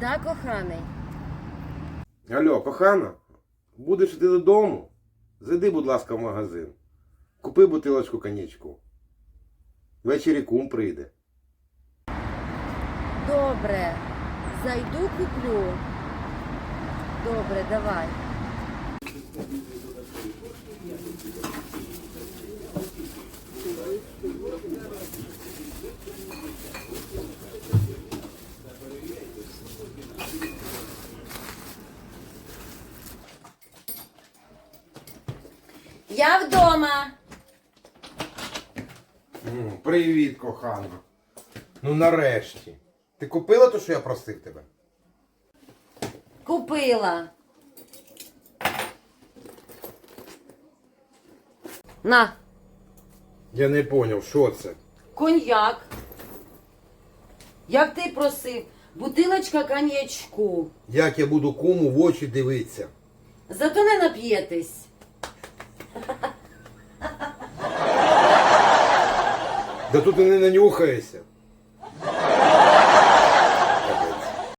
Да, коханий? Алло, кохана, будеш йти додому? Зайди, будь ласка, в магазин. Купи бутилочку коньячку. Ввечері кум прийде. Добре. Зайду куплю. Добре, давай. Я вдома. М, Привіт, кохана. Ну нарешті. Ти купила те, що я просив тебе? Купила. На, Я не зрозумів, що це. коньяк. Як ти просив, бутилочка коньячку. Як я буду куму в очі дивитися? Зато не нап'єтесь. Да тут і не нанюхаєшся.